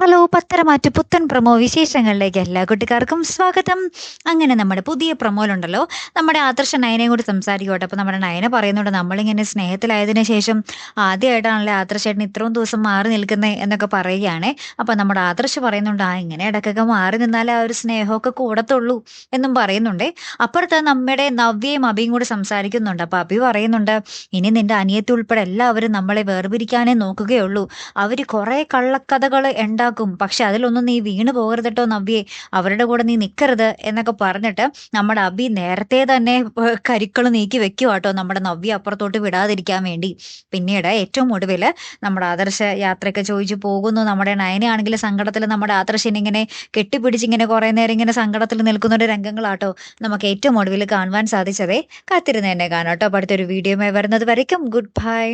Hello Patharamattu പുത്തൻ promo വിശേഷങ്ങളിലേക്ക് എല്ലാ കുട്ടിക്കാർക്കും സ്വാഗതം. അങ്ങനെ നമ്മുടെ പുതിയ പ്രമോയിലുണ്ടല്ലോ. നമ്മുടെ ആദർശ നയനെയും കൂടി സംസാരിക്കട്ടെ. അപ്പോൾ നമ്മുടെ നയന പറയുന്നുണ്ട് നമ്മളിങ്ങനെ സ്നേഹത്തിലായതിനു ശേഷം ആദ്യമായിട്ടാണല്ലേ ആദർശേട്ടൻ ഇത്രയും ദിവസം മാറി നിൽക്കുന്നത് എന്നൊക്കെ പറയുകയാണ്. അപ്പോൾ നമ്മുടെ ആദർശ പറയുന്നുണ്ട് ആ ഇങ്ങനെ ഇടയ്ക്കൊക്കെ മാറി നിന്നാലേ ആ ഒരു സ്നേഹമൊക്കെ കൂടത്തുള്ളൂ എന്നും പറയുന്നുണ്ട്. അപ്പുറത്ത് നമ്മുടെ നവ്യയും അഭിയും കൂടി സംസാരിക്കുന്നുണ്ട്. അപ്പോൾ അബി പറയുന്നുണ്ട് ഇനി നിന്റെ അനിയത്തി ഉൾപ്പെടെ എല്ലാവരും നമ്മളെ വേർപിരിക്കാനേ നോക്കുകയുള്ളൂ. അവർ കുറേ കള്ളക്കഥകൾ ഉണ്ടാക്കും. പക്ഷെ അതിലൊന്നും നീ വീണ് പോകരുതട്ടോ നവ്യേ. അവരുടെ കൂടെ നീ നിൽക്കരുത് എന്നൊക്കെ പറഞ്ഞിട്ട് നമ്മുടെ അബി നേരത്തെ തന്നെ കരിക്കൾ നീക്കി വെക്കുക കേട്ടോ നമ്മുടെ നവ്യ അപ്പുറത്തോട്ട് വിടാതിരിക്കാൻ വേണ്ടി. പിന്നീട് ഏറ്റവും ഒടുവിൽ നമ്മുടെ ആദർശ യാത്രയൊക്കെ ചോദിച്ചു പോകുന്നു. നമ്മുടെ നയനയാണെങ്കിൽ സങ്കടത്തിൽ നമ്മുടെ ആദർശനെ ഇങ്ങനെ കെട്ടിപ്പിടിച്ച് ഇങ്ങനെ കുറേ നേരം ഇങ്ങനെ സങ്കടത്തിൽ നിൽക്കുന്ന ഒരു രംഗങ്ങളാട്ടോ നമുക്ക് ഏറ്റവും ഒടുവിൽ കാണുവാൻ സാധിച്ചതേ. കാത്തിരുന്ന് തന്നെ കാണാം കേട്ടോ. അടുത്തൊരു വീഡിയോയുമായി വരുന്നത് വരയ്ക്കും. Good bye